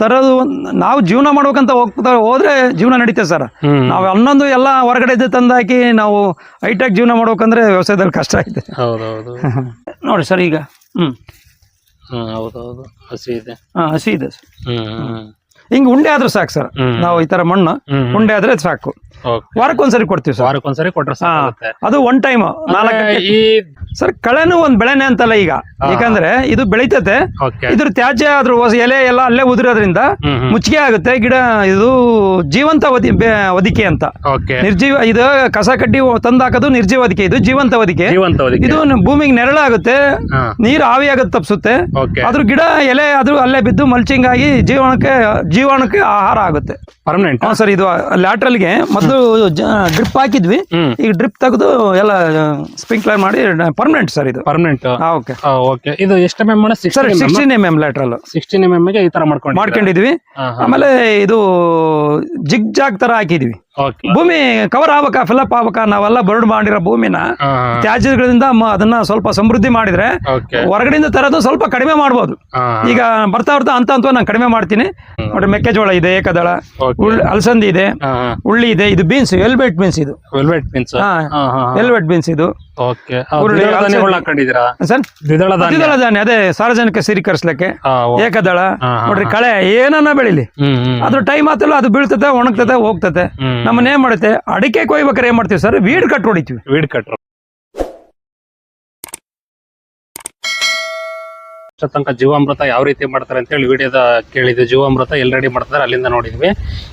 ತರೋದು ನಾವು ಜೀವನ ಮಾಡ್ಬೇಕಂತ ಹೋಗ್ತಾ ಹೋದ್ರೆ ಜೀವನ ನಡೀತೇವೆ ಸರ್. ನಾವು ಹನ್ನೊಂದು ಎಲ್ಲ ಹೊರಗಡೆ ಇದ್ದು ತಂದಾಕಿ ನಾವು ಹೈಟೆಕ್ ಜೀವನ ಮಾಡ್ಬೇಕಂದ್ರೆ ವ್ಯವಸಾಯದಲ್ಲಿ ಕಷ್ಟ ಐತೆ ಹೌದೌದು. ನೋಡಿ ಸರ್ ಈಗ ಹ್ಮ್. ಹ್ಮ್ ಹೌದೌದು. ಹಸಿ ಇದೆ. ಹಾ, ಹಸಿ ಇದೆ ಸರ್. ಹ್ಮ್. ಹಿಂಗ್ ಉಂಡೆ ಆದ್ರೂ ಸಾಕು ಸರ್. ನಾವು ಈ ತರ ಮಣ್ಣು. ಉಂಡೆ ಆದ್ರೆ ಸಾಕು. ಓಕೆ ವಾರಕ್ಕೊಂದ್ಸರಿ ಕೊಡ್ತೀವಿ ಸರ್. ವಾರಕ್ಕೊಂದ್ಸರಿ ಕೊಟ್ರೆ ಅದು ಒನ್ ಟೈಮ್ ನಾಲ್ಕು ಸರ್ ಕಳೆನು ಒಂದ್ ಬೆಳೆನೆ ಅಂತಲ್ಲ ಈಗ. ಯಾಕಂದ್ರೆ ಇದು ಬೆಳೀತತೆ. ಇದ್ರ ತ್ಯಾಜ್ಯ ಆದ್ರೂ ಎಲೆ ಎಲ್ಲ ಅಲ್ಲೇ ಉದುರೋದ್ರಿಂದ ಮುಚ್ಚಿಗೆ ಆಗುತ್ತೆ. ಗಿಡ ಇದು ಜೀವಂತ ವದಿಕೆ ಅಂತ. ನಿರ್ಜೀವ ಇದು ಕಸ ಕಡ್ಡಿ ತಂದಾಕೋದು ನಿರ್ಜೀವ ವದಿಕೆ. ಇದು ಜೀವಂತ ವದಿಕೆ. ಇದು ಭೂಮಿಗೆ ನೆರಳಾಗುತ್ತೆ. ನೀರು ಆವಿಯಾಗೋದು ತಪ್ಪಿಸುತ್ತೆ ಆದ್ರೂ ಅದ್ರ ಗಿಡ ಎಲೆ ಆದ್ರೂ ಅಲ್ಲೇ ಬಿದ್ದು ಮಲ್ಚಿಂಗ್ ಆಗಿ ಜೀವನಕ್ಕೆ ಜೀವಾಣುಕ್ಕೆ ಆಹಾರ ಆಗುತ್ತೆ. ಪರ್ಮನೆಂಟ್ ಹಾ ಸರ್ ಇದು ಲ್ಯಾಟ್ರಲ್ಗೆ ಮೊದಲು ಡ್ರಿಪ್ ಹಾಕಿದ್ವಿ. ಈಗ ಡ್ರಿಪ್ ತೆಗೆದು ಎಲ್ಲ ಸ್ಪ್ರಿಂಕ್ಲರ್ ಮಾಡಿ ಪರ್ಮನೆಂಟ್ ಸರ್ ಇದು. ಪರ್ಮನೆಂಟ್ ಓಕೆ ಓಕೆ ಇದು ಎಷ್ಟು M M sir sixteen M M lateral sixteen M M ಗೆ ಈ ತರ ಮಾಡ್ಕೊಂಡು ಮಾಡ್ಕೊಂಡಿದ್ವಿ ಆಮೇಲೆ ಇದು ಜಿಗ್ ಜಾಗ್ ತರ ಹಾಕಿದ್ವಿ ಭೂಮಿ ಕವರ್ ಆಗ್ಬೇಕಾ ಫಿಲಪ್ ಆಗ್ಬೇಕಾ ನಾವೆಲ್ಲ ಬರ್ಡ್ ಮಾಡಿರೋ ಭೂಮಿನ ತ್ಯಾಜ್ಯಗಳಿಂದ ಮ- ಅದನ್ನ ಸ್ವಲ್ಪ ಸಮೃದ್ಧಿ ಮಾಡಿದ್ರೆ ಓಕೆ. ಹೊರಗಡೆಯಿಂದ ತರೋದು ಸ್ವಲ್ಪ ಕಡಿಮೆ ಮಾಡ್ಬೋದು. ಈಗ ಬರ್ತಾ ಬರ್ತಾ ಅಂತ ಅಂತ ನಾನು ಕಡಿಮೆ ಮಾಡ್ತೀನಿ. ನೋಡ್ರಿ ಮೆಕ್ಕೆಜೋಳ ಇದೆ ಏಕದಳ. ಉಳ್ ಅಲಸಂದಿ ಇದೆ ಉಳ್ಳಿ ಇದೆ ಇದು ಬೀನ್ಸ್ ಎಲ್ಬೆಟ್ ಬೀನ್ಸ್ ಇದು. ವೆಲ್ವೆಟ್ ಬೀನ್ಸ್ ಹಾ ಎಲ್ಬೆಟ್ ಬೀನ್ಸ್ ಇದು. ಓಕೆ ಹಾಕೊಂಡಿದ್ದೀರಾ? ಸರ್? ದ್ವಿದಳ ಧಾನ್ಯ. ದ್ವಿದಳ ಧಾನ್ಯ ಅದೇ ಸಾರ್ವಜನಿಕ ಸಿರಿಕರಿಸ್ಲಿಕ್ಕೆ. ಏಕದಳ. ನೋಡ್ರಿ ಕಳೆ ಏನನ್ನ ಬೆಳಿಲಿ? ಅದ್ರ ಟೈಮ್ ಆತಲ್ಲ ಅದು ಬೀಳ್ತದೆ ಒಣಗ್ತದೆ ಹೋಗ್ತದೆ ನಮ್ಮನ್ನೇ ಏನ್ ಮಾಡುತ್ತೆ? ಅಡಿಕೆ ಕೊಯ್ಬೇಕಾರೆ ಏನ್ ಮಾಡ್ತೀವಿ ಸರ್? ವೀಡ್ ಕಟ್ ಹೊಡಿತೀವಿ. ವೀಡ್ ಕಟ್ರು ಅಷ್ಟೋ ತನಕ ಜೀವಾಮೃತ ಯಾವ ರೀತಿ ಮಾಡ್ತಾರೆ ಅಂತ ಹೇಳಿ ವಿಡಿಯೋದ ಕೇಳಿದ್ವಿ. ಜೀವಾಮೃತ ಎಲ್ಲಿ ರೆಡಿ ಮಾಡ್ತಾರೆ ಅಲ್ಲಿಂದ ನೋಡಿದ್ವಿ.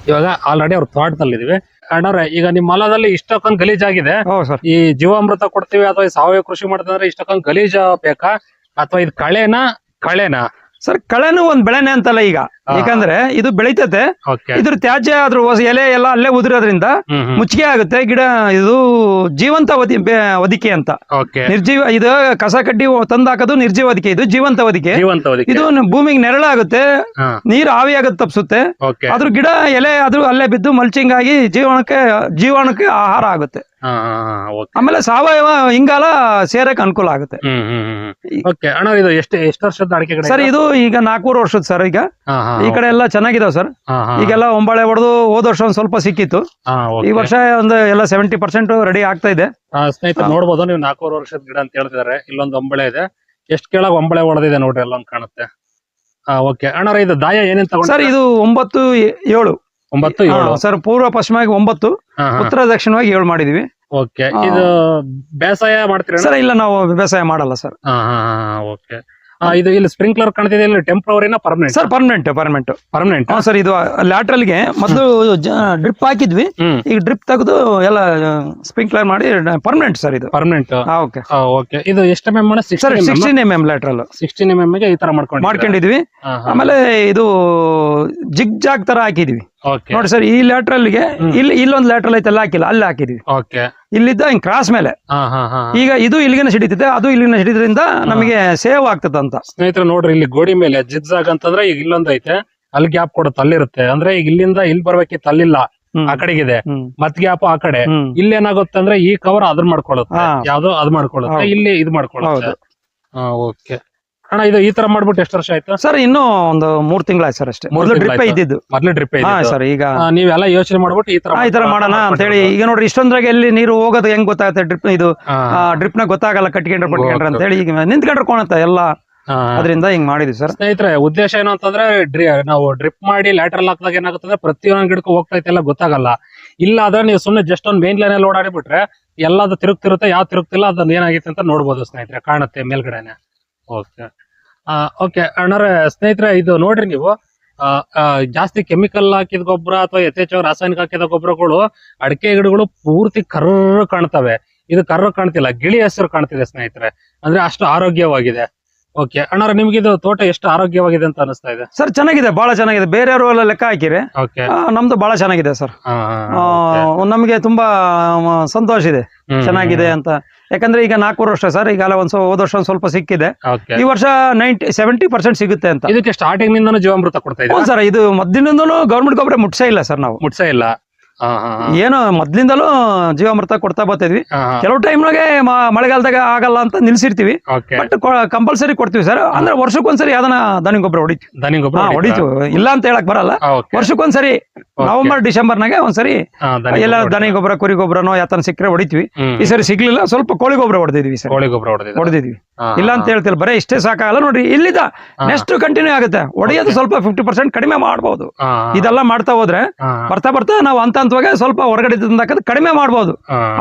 ಇವಾಗ ಆಲ್ರೆಡಿ ಅವ್ರ ತೋಟದಲ್ಲಿದ್ವಿ ಅಣ್ಣವ್ರೆ ಈಗ ನಿಮ್ಮ ಹೊಲದಲ್ಲಿ ಇಷ್ಟಕ್ಕೊಂದು ಗಲೀಜಾಗಿದೆ ಈ ಜೀವಾಮೃತ ಕೊಡ್ತೀವಿ ಅಥವಾ ಸಾವಯವ ಕೃಷಿ ಮಾಡ್ತಂದ್ರೆ ಇಷ್ಟಕ್ಕೊಂದು ಗಲೀಜ ಬೇಕಾ? ಅಥವಾ ಇದು ಕಳೆನಾ? ಕಳೆನಾ? ಸರ್ ಕಳೆನು ಒಂದ್ ಬೆಳೆನೆ ಅಂತಲ್ಲ ಈಗ. ಯಾಕಂದ್ರೆ ಇದು ಬೆಳಿತತೆ. ಇದ್ರ ತ್ಯಾಜ್ಯ ಅದ್ರ ಎಲೆ ಎಲ್ಲ ಅಲ್ಲೇ ಉದುರೋದ್ರಿಂದ ಮುಚ್ಚಿಗೆ ಆಗುತ್ತೆ. ಗಿಡ ಇದು ಜೀವಂತ ಒದಿಕೆ ಅಂತ. ನಿರ್ಜೀವ ಇದು ಕಸ ಕಡ್ಡಿ ತಂದಾಕೋದು ನಿರ್ಜೀವ ಒದಿಕೆ ಇದು ಜೀವಂತ ಒದಿಕೆ ಇದು ಭೂಮಿಗೆ ನೆರಳಾಗುತ್ತೆ ನೀರು ಆವಿಯಾಗೋದು ತಪ್ಸುತ್ತೆ. ಅದ್ರ ಗಿಡ ಎಲೆ ಅದು ಅಲ್ಲೇ ಬಿದ್ದು ಮಲ್ಚಿಂಗ್ ಆಗಿ ಜೀವನಕ್ಕೆ ಜೀವನಕ್ಕೆ ಆಹಾರ ಆಗುತ್ತೆ. ಆಮೇಲೆ ಸಾವಯವ ಇಂಗಾಲ ಸೇರಕ್ಕೆ ಅನುಕೂಲ ಆಗುತ್ತೆ. ಸರ್ ಇದು? ಈಗ ನಾಲ್ಕೂರು ವರ್ಷದ ಸರ್ ಈಗ. ಈ ಕಡೆ ಎಲ್ಲ ಚೆನ್ನಾಗಿದಾವ್ ಸರ್. ಈಗೆಲ್ಲ ಒಂಬಳೆ ಹೊಡೆದು ಹೋದ ವರ್ಷ ಒಂದ್ ಸ್ವಲ್ಪ ಸಿಕ್ಕಿತ್ತು. ಈ ವರ್ಷ ಒಂದು ಎಲ್ಲ ಸೆವೆಂಟಿ ಪರ್ಸೆಂಟ್ ರೆಡಿ ಆಗ್ತಾ ಇದೆ. ಸ್ನೇಹಿತ ಸ್ನೇಹಿತರೆ ನೋಡ್ಬೋದು ನೀವು ನಾಲ್ಕೂವರೆ ವರ್ಷದ ಗಿಡ ಅಂತ ಹೇಳ್ತಿದಾರೆ. ಇಲ್ಲೊಂದು ಒಂಬಳೆ ಇದೆ. ಎಷ್ಟು ಕೇಳಾಗ ಒಂಬಳೆ ಹೊಡೆದಿದೆ ನೋಡ್ರಿ ಎಲ್ಲ ಕಾಣುತ್ತೆ. ಓಕೆ. ಅಣ್ಣರ ಇದು ದಾಯ ಏನೇನ್ ತಗೊಂಡ್ ಸರ್ ಇದು ಒಂಬತ್ತು ಏಳು. ಒಂಬತ್ತು ಏಳು. ಸರ್ ಪೂರ್ವ ಪಶ್ಚಿಮವಾಗಿ ಒಂಬತ್ತು ಉತ್ತರ ದಕ್ಷಿಣವಾಗಿ ಏಳು ಮಾಡಿದೀವಿ. ಓಕೆ. ಇದು ಬೇಸಾಯ ಮಾಡ್ತೀರಾ ಸರ್ ಇಲ್ಲ ನಾವು ಬೇಸಾಯ ಮಾಡಲ್ಲ ಸರ್. ಓಕೆ. ಇದು ಇಲ್ಲಿ ಸ್ಪ್ರಿಂಕ್ಲರ್ ಕಾಣ್ತಿದೆ ಇಲ್ಲಿ ಟೆಂಪ್ರವರಿನ permanent sir permanent permanent permanent ಹಾ ಸರ್ ಇದು ಲ್ಯಾಟ್ರಲ್ಗೆ ಮೊದಲು ಡ್ರಿಪ್ ಹಾಕಿದ್ವಿ. ಈಗ ಡ್ರಿಪ್ ತೆಗೆದು ಎಲ್ಲ ಸ್ಪ್ರಿಂಕ್ಲರ್ ಮಾಡಿ ಪರ್ಮನೆಂಟ್ ಸರ್ ಇದು. Permanent okay. ಓಕೆ. ಇದು ಎಷ್ಟು M M sir sixteen M M lateral. Sixteen M M ಗೆ ಈ ತರ ಮಾಡ್ಕೊಂಡು ಮಾಡ್ಕೊಂಡಿದ್ವಿ. ಆಮೇಲೆ ಇದು ಜಿಗ್ ಜಾಗ್ ತರ ಹಾಕಿದ್ವಿ. ನೋಡಿ ಸರ್ ಈ ಲ್ಯಾಟ್ರಲ್ಗೆ ಇಲ್ಲಿ ಇಲ್ಲೊಂದು ಲ್ಯಾಟ್ರಲ್ ಐತಲ್ಲ ಹಾಕಿಲ್ಲ ಅಲ್ಲಿ ಹಾಕಿದ್ವಿ. ಓಕೆ ಇಲ್ಲಿದ್ದ ಹಿಂಗ್ ಕ್ರಾಸ್ ಮೇಲೆ. ಈಗ ಇದು ಇಲ್ಲಿಗೆ ಸಿಡಿತದೆ ಅದು ಇಲ್ಲಿನ ಸಿಡಿದ್ರಿಂದ ನಮಗೆ ಸೇವ್ ಆಗ್ತದೆ ಅಂತ. ಸ್ನೇಹಿತರೆ ನೋಡ್ರಿ ಇಲ್ಲಿ ಗೋಡಿ ಮೇಲೆ ಜಿಗ್ಜಾಗ್ ಅಂತಂದ್ರೆ ಈಗ ಇಲ್ಲೊಂದ್ ಐತೆ. ಅಲ್ಲಿ ಗ್ಯಾಪ್ ಕೊಡುತ್ತೆ ಅಲ್ಲಿರುತ್ತೆ ಅಂದ್ರೆ ಈಗ ಇಲ್ಲಿಂದ ಇಲ್ಲಿ ಬರ್ಬೇಕಿತ್ತು ತಲ್ಲಿಲ್ಲ. ಆ ಕಡೆಗಿದೆ. ಮತ್ ಗ್ಯಾಪ್ ಆ ಕಡೆ. ಇಲ್ಲಿ ಏನಾಗುತ್ತೆ ಅಂದ್ರೆ ಈ ಕವರ್ ಅದ್ರ ಮಾಡ್ಕೊಳ್ಳುತ್ತೆ. ಯಾವ್ದೋ ಅದ್ ಮಾಡ್ಕೊಳ್ಳುತ್ತೆ ಇಲ್ಲಿ ಇದ್ ಮಾಡ್ಕೊಳ್ಳುತ್ತೆ. ಓಕೆ ಅಣ್ಣ ಇದು ಈ ತರ ಮಾಡ್ಬಿಟ್ಟು ಎಷ್ಟು ವರ್ಷ ಆಯ್ತು? ಸರ್ ಇನ್ನು ಒಂದು ಮೂರ್ ತಿಂಗಳಾಯ್ತು ಸರ್ ಅಷ್ಟೇ. ಮೊದಲು ಡ್ರಿಪ್. ಇದ್ದಿದ್ದು. ಮೊದಲು ಡ್ರಿಪ್ ಹಾ ಸರ್ ಈಗ ನೀವೆಲ್ಲ ಯೋಚನೆ ಮಾಡ್ಬಿಟ್ಟು ಈ ತರ ಈ ತರ ಮಾಡೋಣ ಅಂತ ಹೇಳಿ ಈಗ ನೋಡ್ರಿ ಇಷ್ಟೊಂದ್ರಾಗ ಎಲ್ಲಿ ನೀರು ಹೋಗೋದು ಹೆಂಗ್ ಗೊತ್ತಾಗುತ್ತೆ ಡ್ರಿಪ್ ಇದು? ಡ್ರಿಪ್ನ ಗೊತ್ತಾಗಲ್ಲ ಕಟ್ಕೊಂಡ್ರೆ ಪಟ್ಕೊಂಡ್ರೆ ಅಂತ ಹೇಳಿ ಈಗ ನಿಂತ್ಕೊಂಡ್ರೆ ಕೋಣತ್ತೆ ಎಲ್ಲ. ಅದರಿಂದ ಹಿಂಗ್ ಮಾಡಿದ್ವಿ ಸರ್. ಸ್ನೇಹಿತರೆ ಉದ್ದೇಶ ಏನು ಅಂತಂದ್ರೆ ನಾವು ಡ್ರಿಪ್ ಮಾಡಿ ಲ್ಯಾಟ್ರಲ್ ಹಾಕಿದಾಗ ಏನಾಗುತ್ತೆ ಪ್ರತಿಯೊಂದು ಗಿಡಕ್ಕೂ ಹೋಗ್ತಾ ಎಲ್ಲ ಗೊತ್ತಾಗಲ್ಲ. ಇಲ್ಲ ಆದ್ರೆ ನೀವು ಸುಮ್ಮನೆ ಜಸ್ಟ್ ಒಂದು ಮೇನ್ ಲೈನ್ ಅಲ್ಲಿ ಓಡಾಡಿಬಿಟ್ರೆ ಎಲ್ಲದು ತಿರುಗ್ತಿರುತ್ತೆ ಯಾವ ತಿರುಗ್ತಿಲ್ಲ ಅದನ್ನ ಏನಾಗಿತ್ತು ಅಂತ ನೋಡ್ಬೋದು ಸ್ನೇಹಿತರೆ ಕಾಣುತ್ತೆ ಮೇಲ್ಗಡೆನೆ. ಓಕೆ. ಓಕೆ ಅಣ್ಣಾರೆ ಸ್ನೇಹಿತರೆ ಇದು ನೋಡ್ರಿ ನೀವು ಜಾಸ್ತಿ ಕೆಮಿಕಲ್ ಹಾಕಿದ ಗೊಬ್ಬರ ಅಥವಾ ಯಥೇಚ್ಛವಾಗಿ ರಾಸಾಯನಿಕ ಹಾಕಿದ ಗೊಬ್ಬರಗಳು ಅಡಿಕೆ ಗಿಡಗಳು ಪೂರ್ತಿ ಕರ್ರ ಕಾಣ್ತವೆ. ಇದು ಕರ್ರ ಕಾಣ್ತಿಲ್ಲ ಗಿಳಿ ಹೆಸರು ಕಾಣ್ತಿದೆ ಸ್ನೇಹಿತರೆ. ಅಂದ್ರೆ ಅಷ್ಟು ಆರೋಗ್ಯವಾಗಿದೆ. ಓಕೆ ಅಣ್ಣಾರ ನಿಮ್ಗೆ ಇದು ತೋಟ ಎಷ್ಟು ಆರೋಗ್ಯವಾಗಿದೆ ಅಂತ ಅನಿಸ್ತಾ ಇದೆ? ಸರ್ ಚೆನ್ನಾಗಿದೆ ಬಹಳ ಚೆನ್ನಾಗಿದೆ. ಬೇರೆಯವರು ಎಲ್ಲ ಲೆಕ್ಕ ಹಾಕಿರಿ. ನಮ್ದು ಬಹಳ ಚೆನ್ನಾಗಿದೆ ಸರ್. ನಮಗೆ ತುಂಬಾ ಸಂತೋಷ ಇದೆ. ಚೆನ್ನಾಗಿದೆ ಅಂತ. ಯಾಕಂದ್ರೆ ಈಗ ನಾಲ್ಕೂರು ವರ್ಷ ಸರ್ ಈಗ ಒಂದ್ ಹೋದ ವರ್ಷ ಒಂದ್ ಸ್ವಲ್ಪ ಸಿಕ್ಕಿದೆ. ಈ ವರ್ಷ ನೈಂಟಿ ಸೆವೆಂಟಿ ಪರ್ಸೆಂಟ್ ಸಿಗುತ್ತೆ ಅಂತ. ಇದಕ್ಕೆ ಸ್ಟಾರ್ಟಿಂಗ್ ನಿಂದನೂ ಜೀವಾಮೃತ ಕೊಡ್ತಾ ಇದ್ದೀವಿ ಸರ್ ಇದು ಮದ್ದಿನಿಂದನೂ ಗೌರ್ಮೆಂಟ್ ಗೊಬ್ಬರ ಮುಟ್ಸೇ ಇಲ್ಲ ಸರ್ ನಾವು. ಮುಟ್ಸೇ ಇಲ್ಲ. ಏನು ಮೊದ್ಲಿಂದಲೂ ಜೀವಾಮೃತ ಕೊಡ್ತಾ ಬರ್ತಿದ್ವಿ. ಕೆಲವು ಟೈಮ್ ಟೈಮ್ನಾಗೆ ಮಳೆಗಾಲದಾಗ ಆಗಲ್ಲ ಅಂತ ನಿಲ್ಸಿರ್ತೀವಿ. ಬಟ್ ಕಂಪಲ್ಸರಿ ಕೊಡ್ತೀವಿ ಸರ್ ಅಂದ್ರೆ ವರ್ಷಕ್ಕೊಂದ್ಸರಿ ಅದನ್ನ ದನಿ ಗೊಬ್ಬರ ಹೊಡಿತೀವಿ. ದನಿ ಗೊಬ್ಬರ ಹೊಡಿತೀವಿ. ಇಲ್ಲ ಅಂತ ಹೇಳಕ್ ಬರಲ್ಲ. ವರ್ಷಕ್ಕೊಂದ್ಸರಿ ನವೆಂಬರ್ ಡಿಸೆಂಬರ್ನಾಗೆ ಒಂದ್ಸರಿ ಎಲ್ಲ ದನಿ ಗೊಬ್ಬರ ಕುರಿ ಗೊಬ್ಬರನೋ ಯಾತನ ಸಿಕ್ಕರೆ ಹೊಡಿತೀವಿ. ಈ ಸರಿ ಸಿಗ್ಲಿಲ್ಲ ಸ್ವಲ್ಪ ಕೋಳಿ ಗೊಬ್ಬರ ಹೊಡೆದಿದ್ವಿ ಸರ್ ಕೋಳಿ ಗೊಬ್ಬರ ಹೊಡೆದಿದ್ವಿ. ಇಲ್ಲ ಅಂತ ಹೇಳ್ತಿಲ್ಲ ಬರೀ ಇಷ್ಟೇ ಸಾಕಾಗಲ್ಲ ನೋಡ್ರಿ. ಇಲ್ಲಿದ ನೆಕ್ಸ್ಟ್ ಕಂಟಿನ್ಯೂ ಆಗುತ್ತೆ. ಹೊಡೆಯೋದು ಸ್ವಲ್ಪ ಫಿಫ್ಟಿ ಪರ್ಸೆಂಟ್ ಕಡಿಮೆ ಮಾಡಬಹುದು ಇದೆಲ್ಲ ಮಾಡ್ತಾ ಹೋದ್ರೆ ಬರ್ತಾ ಬರ್ತಾ ನಾವು ಹಂತ ಹಂತವಾಗಿ ಸ್ವಲ್ಪ ಹೊರಗಡೆ ತಂದಾಕದ್ ಕಡಿಮೆ ಮಾಡ್ಬೋದು.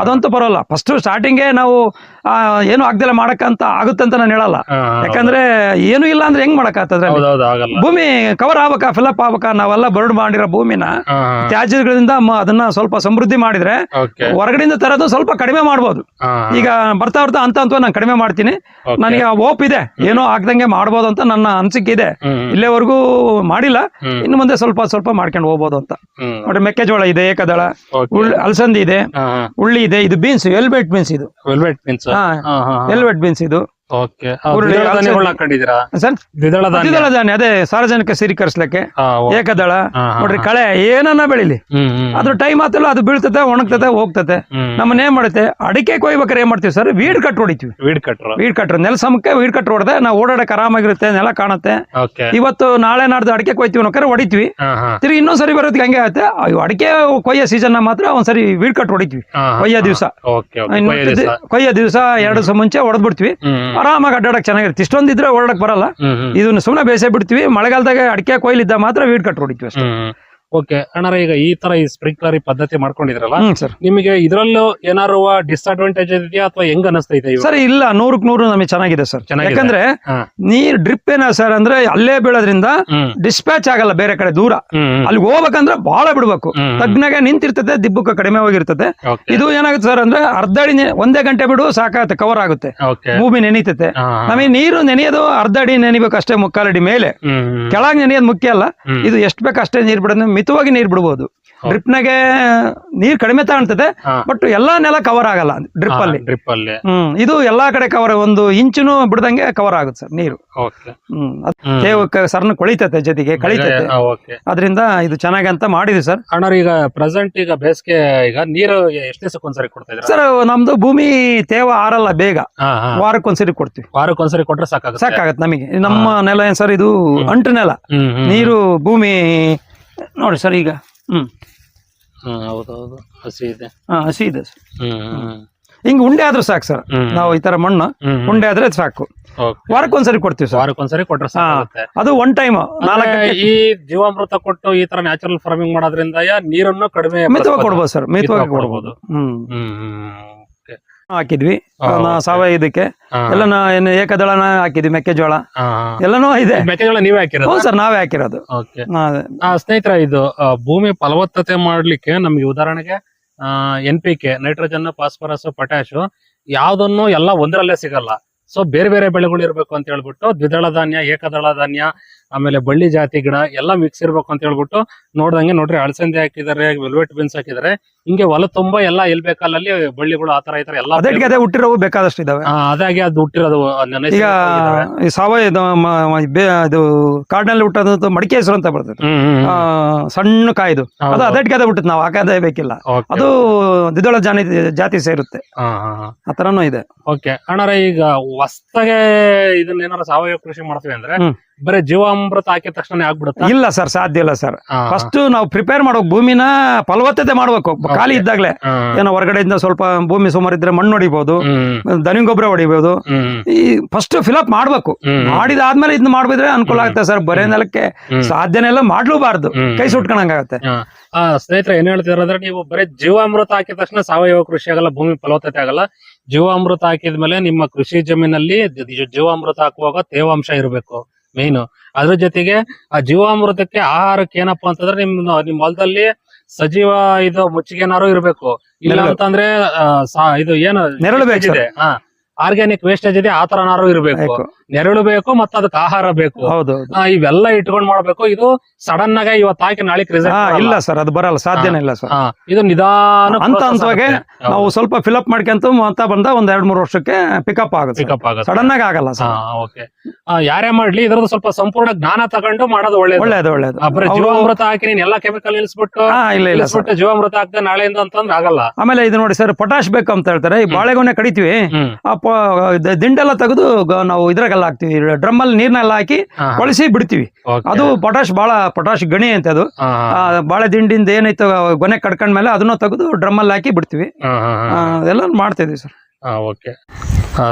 ಅದಂತೂ ಬರೋಲ್ಲ ಫಸ್ಟ್ ಸ್ಟಾರ್ಟಿಂಗ್ ನಾವು ಏನು ಆಗ್ದೆಲ್ಲ ಮಾಡಕ್ಕಂತ ಆಗುತ್ತೆ ಅಂತ ನಾನು ಹೇಳಲ್ಲ. ಯಾಕಂದ್ರೆ ಏನು ಇಲ್ಲ ಅಂದ್ರೆ ಹೆಂಗ್ ಮಾಡಕ್ಕಾಗ್ತದ್ರೆ ಭೂಮಿ ಕವರ್ ಆಗ್ಬೇಕಾ ಫಿಲಪ್ ಆಗ್ಬೇಕಾ ನಾವೆಲ್ಲ ಬರ್ಡ್ ಮಾಡಿರೋ ಭೂಮಿನ ತ್ಯಾಜ್ಯಗಳಿಂದ ಅದನ್ನ ಸ್ವಲ್ಪ ಸಮೃದ್ಧಿ ಮಾಡಿದ್ರೆ ಹೊರಗಡೆಯಿಂದ ತರೋದು ಸ್ವಲ್ಪ ಕಡಿಮೆ ಮಾಡ್ಬೋದು. ಈಗ ಬರ್ತಾ ಬರ್ತಾ ಅಂತ ಅಂತ ನಾನು ಕಡಿಮೆ ಮಾಡ್ತೀನಿ. ನನಗೆ ಹೋಪ್ ಇದೆ. ಏನೋ ಆಗ್ದಂಗೆ ಮಾಡ್ಬೋದು ಅಂತ ನನ್ನ ಅನಿಸಿಕೆ ಇದೆ. ಇಲ್ಲೇವರೆಗೂ ಮಾಡಿಲ್ಲ. ಇನ್ನು ಮುಂದೆ ಸ್ವಲ್ಪ ಸ್ವಲ್ಪ ಮಾಡ್ಕೊಂಡು ಹೋಗ್ಬೋದು ಅಂತ. ನೋಡಿ ಮೆಕ್ಕೆಜೋಳ ಇದೆ ಏಕದಳ ಅಲಸಂದಿ ಇದೆ ಉಳ್ಳಿ ಇದೆ ಇದು ಬೀನ್ಸ್ ಎಲ್ಬೆಟ್ ಬೀನ್ಸ್ ಇದು. ವೆಲ್ವೆಟ್ ಬೀನ್ಸ್ ಹಾ ಎಲ್ಬೆಟ್ ಬೀನ್ಸ್ ಇದು. ಓಕೆ ಹುರುಳಿ, ದ್ವಿದಳ ಧಾನ್ಯಗಳನ್ನ ಹಾಕೊಂಡಿದ್ದೀರಾ? ಸರ್ ದ್ವಿದಳ ಧಾನ್ಯ. ದ್ವಿದಳ ಧಾನ್ಯ. ಅದೇ ಸಾರ್ವಜನಿಕ ಓ- ಏಕದಳ. ಹಾ, ಹಾ, ನೋಡ್ರಿ ಕಳೆ ಏನನ್ನ ಬೆಳಿಲಿ. ಹ್ಮ್ ಹ್ಮ್ ಅದ್ರ ಟೈಮ್ ಆತಲ್ಲ ಅದು ಬೀಳ್ತತೆ ಒಣಗ್ತತೆ ಹೋಗ್ತತೆ. ಹ್ಮ್ ನಮ್ಮನ್ನ ಏನ್ ಮಾಡುತ್ತೆ? ಅಡಿಕೆ ಕೊಯ್ಬೇಕಾರೆ ಏನ್ ಮಾಡ್ತೀವಿ ಸರ್? ವೀಡ್ ಕಟ್ ಹೊಡಿತೀವಿ. ವೀಡ್ ಕಟ್ರ ವೀಡ್ ಕಟ್ರು ನೆಲ ಸಮಕ್ಕೆ ವೀಡ್ ಕಟ್ ಹೊಡೆದೆ ನಾವು ಓಡಾಡಕ್ಕೆ ಆರಾಮಾಗಿರುತ್ತೆ ನೆಲ ಕಾಣುತ್ತೆ. ಓಕೆ. ಇವತ್ತು ನಾಳೆ ನಾಡ್ದು ಅಡಿಕೆ ಕೊಯ್ತೀವಿ ಅನ್ನೋಕೆ ಹೊಡಿತೀವಿ. ಹಾ ಹಾ. ತಿರುಗಿ ಇನ್ನೊಂದ್ ಸರಿ ಬರೋದಕ್ಕೆ ಹಂಗೆ ಆಗುತ್ತೆ. ಅಯ್ಯೋ ಅಡಿಕೆ ಕೊಯ್ಯೋ ಸೀಸನ್ ಮಾತ್ರ ಒಂದ್ಸರಿ ವೀಡ್ ಕಟ್ ಹೊಡಿತೀವಿ. ಕೊಯ್ಯ ಹಾ, ಕೊಯ್ಯೋ ಹಾ. ದಿವಸ. Okay okay. ಕೊಯ್ಯೋ ದಿವ್ಸ. ಕೊಯ್ಯೋ ದಿವಸ ಎರಡು ದಿವಸ ಮುಂಚೆ ಹೊಡೆದ್ಬಿಡ್ತೀವಿ. ಹ್ಮ್. ಆರಾಮಾಗಿ ಅಡ್ಡಾಡಕ್ ಚೆನ್ನಾಗಿರುತ್ತೆ. ಇಷ್ಟೊಂದಿದ್ರೆ ಓಡಾಡಕ್ ಬರಲ್ಲ. ಇದನ್ನ ಸುಮ್ಮನೆ ಬೇಸೆ ಬಿಡ್ತೀವಿ. ಮಳೆಗಾಲದಾಗ ಅಡಿಕೆ ಕೊಯ್ಲಿದ್ದ ಮಾತ್ರ ವೀಡ್ ಕಟ್ ಹೊಡಿತೀವಿ ಅಷ್ಟೇ. ಓಕೆ ಅಣ್ಣರ ಈಗ ಈ ತರ ಈ ಸ್ಪ್ರಿಂಕ್ಲರ್ ಪದ್ಧತಿ ಮಾಡ್ಕೊಂಡಿದ್ರಲ್ಲ ಸರ್. ನಿಮಗೆ ಇದ್ರಲ್ಲೂ ಏನಾರು ಡಿಸ್ಅಡ್ವಾಂಟೇಜ್ ಇದೆಯಾ ಅಥವಾ ಹೆಂಗ್ ಅನಸ್ತೈತೆ ಸರ್ ಇಲ್ಲ ನೂರಕ್ ನೂರು ನಮಗೆ ಚೆನ್ನಾಗಿದೆ ಸರ್. ಯಾಕಂದ್ರೆ. ನೀರ್ ಡ್ರಿಪ್ ಏನ ಸರ್ ಅಂದ್ರೆ ಅಲ್ಲೇ ಬೀಳೋದ್ರಿಂದ ಡಿಸ್ಪ್ಯಾಚ್ ಆಗಲ್ಲ ಬೇರೆ ಕಡೆ ದೂರ. ಅಲ್ಲಿ ಹೋಗ್ಬೇಕಂದ್ರೆ ಬಹಳ ಬಿಡ್ಬೇಕು. ತಗ್ನಾಗೆ ನಿಂತಿರ್ತದೆ ದಿಬ್ಬಕ್ಕೆ ಕಡಿಮೆ ಹೋಗಿರ್ತದೆ. ಇದು ಏನಾಗುತ್ತೆ ಸರ್ ಅಂದ್ರೆ ಅರ್ಧ ಅಡಿ ಒಂದೇ ಗಂಟೆ ಬಿಡು ಸಾಕಾಗುತ್ತೆ ಕವರ್ ಆಗುತ್ತೆ. ಭೂಮಿ ನೆನೀತತೆ. ನಮಗೆ ನೀರು ನೆನೆಯೋದು ಅರ್ಧ ಅಡಿ ನೆನಿಬೇಕು ಅಷ್ಟೇ ಮುಕ್ಕಾಲಡಿ ಮೇಲೆ. ಕೆಳಗೆ ನೆನೆಯೋದು ಮುಖ್ಯ ಅಲ್ಲ. ಇದು ಎಷ್ಟು ಬೇಕು ಅಷ್ಟೇ ನೀರು ಬಿಡೋದು ಮಿತವಾಗಿ ನೀರು ಬಿಡ್ಬೋದು. ಡ್ರಿಪ್ನಾಗೆ ನೀರ್ ಕಡಿಮೆ ತಗೊಳ್ತದೆ ಬಟ್ ಎಲ್ಲಾ ನೆಲ ಕವರ್ ಆಗಲ್ಲ ಡ್ರಿಪ್ ಅಲ್ಲಿ ಡ್ರಿಪ್ ಅಲ್ಲಿ ಹ್ಮ್ ಇದು ಎಲ್ಲಾ ಕಡೆ ಕವರ್ ಒಂದು ಇಂಚುನು ಬಿಡದಂಗೆ ಕವರ್ ಆಗುತ್ತೆ ಸರ್ ನೀರು. ಹ್ಮ್ ಸರ್ನ ಕೊಳಿತತೆ ಜೊತೆಗೆ ಕಳಿತತೆ. ಅದರಿಂದ ಇದು ಚೆನ್ನಾಗಿ ಅಂತ ಮಾಡಿದ್ವಿ ಸರ್. ಅಣ್ಣ ಈಗ ಪ್ರೆಸೆಂಟ್ ಈಗ ಬೇಸಿಗೆ ಈಗ ನೀರು ಎಷ್ಟು ದಿವಸಕ್ಕೊಂದ್ಸರಿ ಕೊಡ್ತಾ ಇದ್ರ ಸರ್ ನಮ್ದು ಭೂಮಿ ತೇವ ಆರಲ್ಲ ಬೇಗ. ವಾರಕ್ಕೊಂದ್ಸರಿ ಕೊಡ್ತೀವಿ. ವಾರಕ್ಕೊಂದ್ಸರಿ ಕೊಟ್ರೆ ಸಾಕಾಗುತ್ತೆ. ಸಾಕಾಗತ್ತೆ ನಮಗೆ. ನಮ್ಮ ನೆಲ ಏನ್ ಸರ್ ಇದು ಅಂಟು ನೆಲ. ನೀರು ಭೂಮಿ ನೋಡಿ ಸರ್ ಈಗ ಹ್ಮ್. ಹ್ಮ್ ಹೌದೌದು. ಹಸಿ ಇದೆ. ಹಾ, ಹಸಿ ಇದೆ ಸರ್. ಹ್ಮ್ ಹಿಂಗ್ ಉಂಡೆ ಆದ್ರೂ ಸಾಕು ಸರ್. ಹ್ಮ್. ನಾವು ಈ ತರ ಮಣ್ಣು ಹ್ಮ್. ಉಂಡೆ ಆದ್ರೆ ಸಾಕು. ಓಕೆ ವಾರಕ್ಕೊಂದ್ಸರಿ ಕೊಡ್ತೀವಿ ಸರ್. ವಾರಕ್ಕೊಂದ್ಸರಿ ಕೊಟ್ರೆ ಸಾಕಾಗುತ್ತೆ. ಅದು ಒನ್ ಟೈಮ್ ನಾಲ್ಕು ಅಂದ್ರೆ ಈ ಜೀವಾಮೃತ ಕೊಟ್ಟು ಈ ತರ ನ್ಯಾಚುರಲ್ ಫಾರ್ಮಿಂಗ್ ಮಾಡೋದ್ರಿಂದ ಯಾ ನೀರನ್ನು ಕಡಿಮೆ ಮಿತವಾಗಿ ಕೊಡ್ಬೋದು ಸರ್. ಮಿತವಾಗಿ ಮಿತವಾಗಿ ಕೊಡ್ಬೋದು. ಹ್ಮ್ ಹ್ಮ್. ಹಾಕಿದ್ವಿ. ಸಾವಯವ ಇದಕ್ಕೆ ಎಲ್ಲ ಏನು ಏಕದಳನ ಹಾಕಿದ್ವಿ ಮೆಕ್ಕೆಜೋಳ. ಎಲ್ಲನೂ ಇದೆ. ಮೆಕ್ಕೆಜೋಳ ನೀವೇ ಹಾಕಿರೋದು? ಹೌದು ಸರ್ ನಾವೇ ಹಾಕಿರೋದು. ಸ್ನೇಹಿತರ ಇದು ಭೂಮಿ ಫಲವತ್ತತೆ ಮಾಡ್ಲಿಕ್ಕೆ ನಮ್ಗೆ ಉದಾಹರಣೆಗೆ N P K nitrogen phosphorus potash ಯಾವ್ದನ್ನು ಎಲ್ಲ ಒಂದರಲ್ಲೇ ಸಿಗಲ್ಲ. ಸೊ ಬೇರೆ ಬೇರೆ ಬೆಳೆಗಳು ಇರ್ಬೇಕು ಅಂತ ಹೇಳ್ಬಿಟ್ಟು ದ್ವಿದಳ ಧಾನ್ಯ ಏಕದಳ ಧಾನ್ಯ ಆಮೇಲೆ ಬಳ್ಳಿ ಜಾತಿ ಗಿಡ ಎಲ್ಲ ಮಿಕ್ಸ್ ಇರ್ಬೇಕು ಅಂತ ಹೇಳ್ಬಿಟ್ಟು ನೋಡ್ದಂಗೆ ನೋಡ್ರಿ ಅಳಸಂದಿ ಹಾಕಿದ್ದಾರೆ ವೆಲ್ವೆಟ್ ಬೀನ್ಸ್ ಹಾಕಿದ್ದಾರೆ. ಹಿಂಗೆ ಹೊಲ ತುಂಬಾ ಎಲ್ಲ ಎಲ್ ಬೇಕಲ್ಲಲ್ಲಿ ಬಳ್ಳಿಗಳು ಆತರ ಇತರ ತರ ಎಲ್ಲ ಅದೇ ಹುಟ್ಟಿರೋವು ಬೇಕಾದಷ್ಟು ಇದಾವೆ. ಅದಾಗಿ ಅದು ಹುಟ್ಟಿರೋದು ಈಗ. ಈ ಸಾವಯವ ಇದು ಕಾಡಿನಲ್ಲಿ ಹುಟ್ಟೋದು ಮಡಿಕೆ ಹೆಸರು ಅಂತ ಬರ್ತದೆ. ಸಣ್ಣ ಕಾಯ್ದು. ಅದು ಅದಕ್ಕೆ ಅದೇ ಹುಟ್ಟುತ್ತೆ ನಾವು ಹಾಕದ ಬೇಕಿಲ್ಲ. ಅದು ದ್ವಿದಳ ಜಾನಿ ಜಾತಿ ಸೇರುತ್ತೆ. ಆತರನೂ ಇದೆ. ಓಕೆ ಅಣ್ಣಾರ ಈಗ ಹೊಸ್ತಾಗೆ ಇದನ್ನ ಏನಾರ ಸಾವಯವ ಕೃಷಿ ಮಾಡ್ತೀವಿ ಅಂದ್ರೆ. ಬರೀ ಜೀವಾಮೃತ ಹಾಕಿದ ತಕ್ಷಣ ಆಗ್ಬಿಡುತ್ತೆ? ಇಲ್ಲ ಸರ್ ಸಾಧ್ಯ ಇಲ್ಲ ಸರ್. ಫಸ್ಟ್ ನಾವು ಪ್ರಿಪೇರ್ ಮಾಡೋಕ್ ಭೂಮಿನ ಫಲವತ್ತತೆ ಮಾಡ್ಬೇಕು. ಖಾಲಿ ಇದ್ದಾಗಲೇ. ಏನೋ ಹೊರಗಡೆಯಿಂದ ಸ್ವಲ್ಪ ಭೂಮಿ ಸುಮಾರು ಇದ್ರೆ ಮಣ್ಣು ಹೊಡಿಬಹುದು ದನಿ ಗೊಬ್ಬರ ಹೊಡಿಬಹುದು ಈ ಫಸ್ಟ್ ಫಿಲಪ್ ಮಾಡ್ಬೇಕು. ಮಾಡಿದಾದ್ಮೇಲೆ ಇದನ್ನ ಮಾಡ್ಬಿದ್ರೆ ಅನುಕೂಲ ಆಗುತ್ತೆ ಸರ್. ಬರೇ ನೆಲಕ್ಕೆ ಸಾಧ್ಯನೇ ಇಲ್ಲ ಮಾಡ್ಲೂಬಾರ್ದು. ಕೈ ಸುಟ್ಕೊಂಡಂಗಾಗತ್ತೆ ಸ್ನೇಹಿತರೆ ಏನ್ ಹೇಳ್ತಿದಾರೆ ಅಂದ್ರೆ ನೀವು ಬರೀ ಜೀವಾಮೃತ ಹಾಕಿದ ತಕ್ಷಣ ಸಾವಯವ ಕೃಷಿ ಆಗಲ್ಲ ಭೂಮಿ ಫಲವತ್ತತೆ ಆಗಲ್ಲ. ಜೀವಾಮೃತ ಹಾಕಿದ್ಮೇಲೆ ನಿಮ್ಮ ಕೃಷಿ ಜಮೀನಲ್ಲಿ ಜೀವಾಮೃತ ಹಾಕುವಾಗ ತೇವಾಂಶ ಇರಬೇಕು. ಮೇನ್ ಅದ್ರ ಜೊತೆಗೆ ಆ ಜೀವಾಮೃತಕ್ಕೆ ಆಹಾರಕ್ಕೆ ಏನಪ್ಪಾ ಅಂತಂದ್ರೆ ನಿಮ್ ನಿಮ್ ಹೊಲದಲ್ಲಿ ಸಜೀವ ಇದು ಮುಚ್ಚಿಗೆನಾರು ಇರ್ಬೇಕು. ಇಲ್ಲ ಅಂತಂದ್ರೆ ಆ, ಸಾ- ಇದು ಏನು ನೆರಳು ಬೇಕಿದೆ. ಹಾ. ಆರ್ಗ್ಯಾನಿಕ್ ವೇಸ್ಟೇಜ್ ಇದೆ ಆ ತರನಾರು ಇರಬೇಕು. ಬೇಕು. ನೆರಳು ಬೇಕು ಮತ್ತ ಅದಕ್ಕೆ ಆಹಾರ ಬೇಕು. ಹೌದು ಇವೆಲ್ಲ ಇಟ್ಕೊಂಡ್ ಮಾಡ್ಬೇಕು. ಇದು ಸಡನ್ ಆಗಿ ಇವತ್ತು ಹಾಕಿ ನಾಳೆ ಇಲ್ಲ ಸರ್ ಅದು ಬರಲ್ಲ ಸಾಧ್ಯನೇ ಇಲ್ಲ ಸರ್. ಇದು ನಿಧಾನ ಹಂತ ಹಂತವಾಗಿ ನಾವು ಸ್ವಲ್ಪ ಫಿಲಪ್ ಮಾಡ್ಕೊಂತ ಅಂತ ಬಂದ ಒಂದ್ ಎರಡ್ ಮೂರು ವರ್ಷಕ್ಕೆ ಪಿಕಪ್ ಆಗುತ್ತೆ ಪಿಕಪ್ ಆಗುತ್ತೆ. ಸಡನ್ ಆಗಿ ಆಗಲ್ಲ ಸರ್. ಓಕೆ ಯಾರೇ ಮಾಡ್ಲಿ ಇದ್ರದ್ದು ಸ್ವಲ್ಪ ಸಂಪೂರ್ಣ ಜ್ಞಾನ ತಗೊಂಡು ಮಾಡೋದು ಒಳ್ಳೇದು. ಒಳ್ಳೇದು ಒಳ್ಳೇದು. ಬರೀ ಜೀವಾಮೃತ ಹಾಕಿ ನೀನ್ ಎಲ್ಲಾ ಕೆಮಿಕಲ್ ನಿಲ್ಸ್ಬಿಟ್ಟು ಹಾ ಇಲ್ಲ ಇಲ್ಲ ಜೀವಾಮೃತ ಹಾಕ್ದೆ ನಾಳೆಯಿಂದ ಅಂತಂದ್ರೆ ಆಗಲ್ಲ. ಆಮೇಲೆ ಇದು ನೋಡಿ ಸರ್ ಪೊಟಾಶ್ ಬೇಕು ಅಂತ ಹೇಳ್ತಾರೆ. ಈ ಬಾಳೆಗೊನೆ ಕಡಿತೀವಿ. ಆ ದಿಂಡೆಲ್ಲ ತೆಗೆದು ನಾವು ಇದ್ರಾಗೆಲ್ಲ ಹಾಕ್ತಿವಿ. ಡ್ರಮ್ ಅಲ್ಲಿ ನೀರ್ನೆಲ್ಲ ಹಾಕಿ ಬಳಸಿ ಕೊಳಿಸಿ ಬಿಡ್ತೀವಿ. ಅದು ಪೊಟಾಶ್ ಬಾಳ ಪೊಟಾಶ್ ಗಣಿ ಅಂತ ಅದು. ಬಾಳೆ ದಿಂಡಿಂದ ಏನೈತೆ ಗೊನೆ ಕಡ್ಕೊಂಡ್ಮೇಲೆ ಅದನ್ನ ತೆಗೆದು ಡ್ರಮ್ ಅಲ್ಲಿ ಹಾಕಿ ಬಿಡ್ತೀವಿ. ಎಲ್ಲ ಮಾಡ್ತಾ ಇದೀವಿ ಸರ್. ಹಾ ಓಕೆ.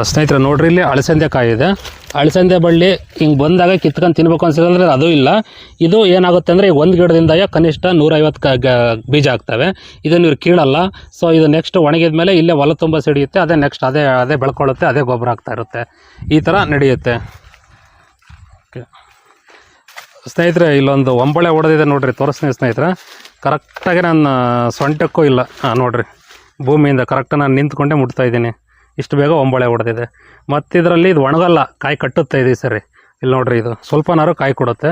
ಸ್ನೇಹಿತರೆ, ನೋಡ್ರಿ, ಇಲ್ಲಿ ಅಳಸಂದೆ ಕಾಯಿ ಇದೆ. ಅಳಸಂದೆ ಬಳ್ಳಿ ಹಿಂಗೆ ಬಂದಾಗ ಕಿತ್ಕೊಂಡು ತಿನ್ಬೇಕು ಅನ್ಸಿದ್ರೆ ಅದು ಇಲ್ಲ. ಇದು ಏನಾಗುತ್ತೆ ಅಂದರೆ ಈಗ ಒಂದು ಗಿಡದಿಂದ ಕನಿಷ್ಠ ನೂರೈವತ್ತು ಕ ಬೀಜ ಆಗ್ತವೆ. ಇದನ್ನು ಇವ್ರು ಕೀಳಲ್ಲ. ಸೊ ಇದು ನೆಕ್ಸ್ಟ್ ಒಣಗಿದ ಮೇಲೆ ಇಲ್ಲೇ ಹೊಲ ತುಂಬ ಸಿಡಿಯುತ್ತೆ, ಅದೇ ನೆಕ್ಸ್ಟ್ ಅದೇ ಅದೇ ಬೆಳ್ಕೊಳ್ಳುತ್ತೆ, ಅದೇ ಗೊಬ್ಬರ ಆಗ್ತಾ ಇರುತ್ತೆ. ಈ ಥರ ನಡೆಯುತ್ತೆ. ಓಕೆ. ಸ್ನೇಹಿತರೆ, ಇಲ್ಲೊಂದು ಒಂಬಳೆ ಹೊಡೆದಿದೆ ನೋಡಿರಿ, ತೋರಿಸ್ತೀನಿ ಸ್ನೇಹಿತರೆ. ಕರೆಕ್ಟಾಗಿ ನನ್ನ ಸೊಂಟಕ್ಕೂ ಇಲ್ಲ. ಹಾಂ ನೋಡ್ರಿ. ಭೂಮಿಯಿಂದ ಕರೆಕ್ಟ್ ನಾನು ನಿಂತ್ಕೊಂಡೇ ಮುಟ್ತಾ ಇದ್ದೀನಿ. ಇಷ್ಟು ಬೇಗ ಒಂಬಳೆ ಹೊಡೆದಿದೆ. ಮತ್ತು ಇದರಲ್ಲಿ ಇದು ಒಣಗಲ್ಲ, ಕಾಯಿ ಕಟ್ಟುತ್ತೆ ಇದೆ ಸರಿ. ಇಲ್ಲಿ ನೋಡ್ರಿ ಇದು. ಸ್ವಲ್ಪನಾರು ಕಾಯಿ ಕೊಡುತ್ತೆ.